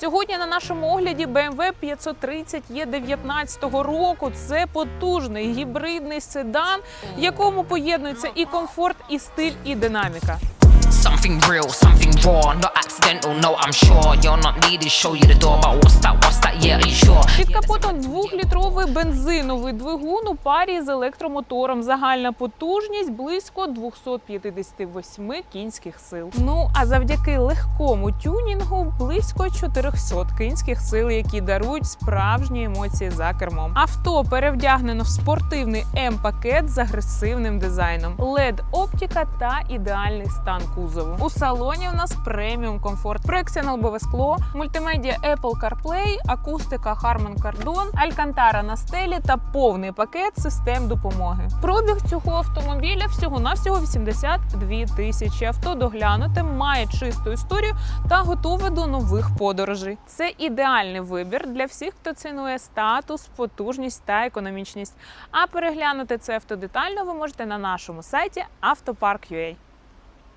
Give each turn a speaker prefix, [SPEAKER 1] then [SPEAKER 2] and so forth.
[SPEAKER 1] Сьогодні на нашому огляді BMW 530 є 19-го року. Це потужний гібридний седан, в якому поєднується і комфорт, і стиль, і динаміка.
[SPEAKER 2] Something real, something raw, not accidental. No, I'm sure you're not needed. Show you the door, but what's that? What's that? Yeah, are you sure?
[SPEAKER 1] Під капотом двохлітровий бензиновий двигун у парі з електромотором. Загальна потужність близько 258 кінських сил. Ну а завдяки легкому тюнінгу близько 400 кінських сил, які дарують справжні емоції за кермом. Авто перевдягнено в спортивний М-пакет з агресивним дизайном, led оптика та ідеальний стан кузову. У салоні у нас преміум комфорт, проекція лобове скло, мультимедіа Apple CarPlay, акустика Harman Kardon, Alcantara на стелі та повний пакет систем допомоги. Пробіг цього автомобіля всього навсього 82 тисячі. Авто доглянуте, має чисту історію та готове до нових подорожей. Це ідеальний вибір для всіх, хто цінує статус, потужність та економічність. А переглянути це авто детально ви можете на нашому сайті Автопарк.ua.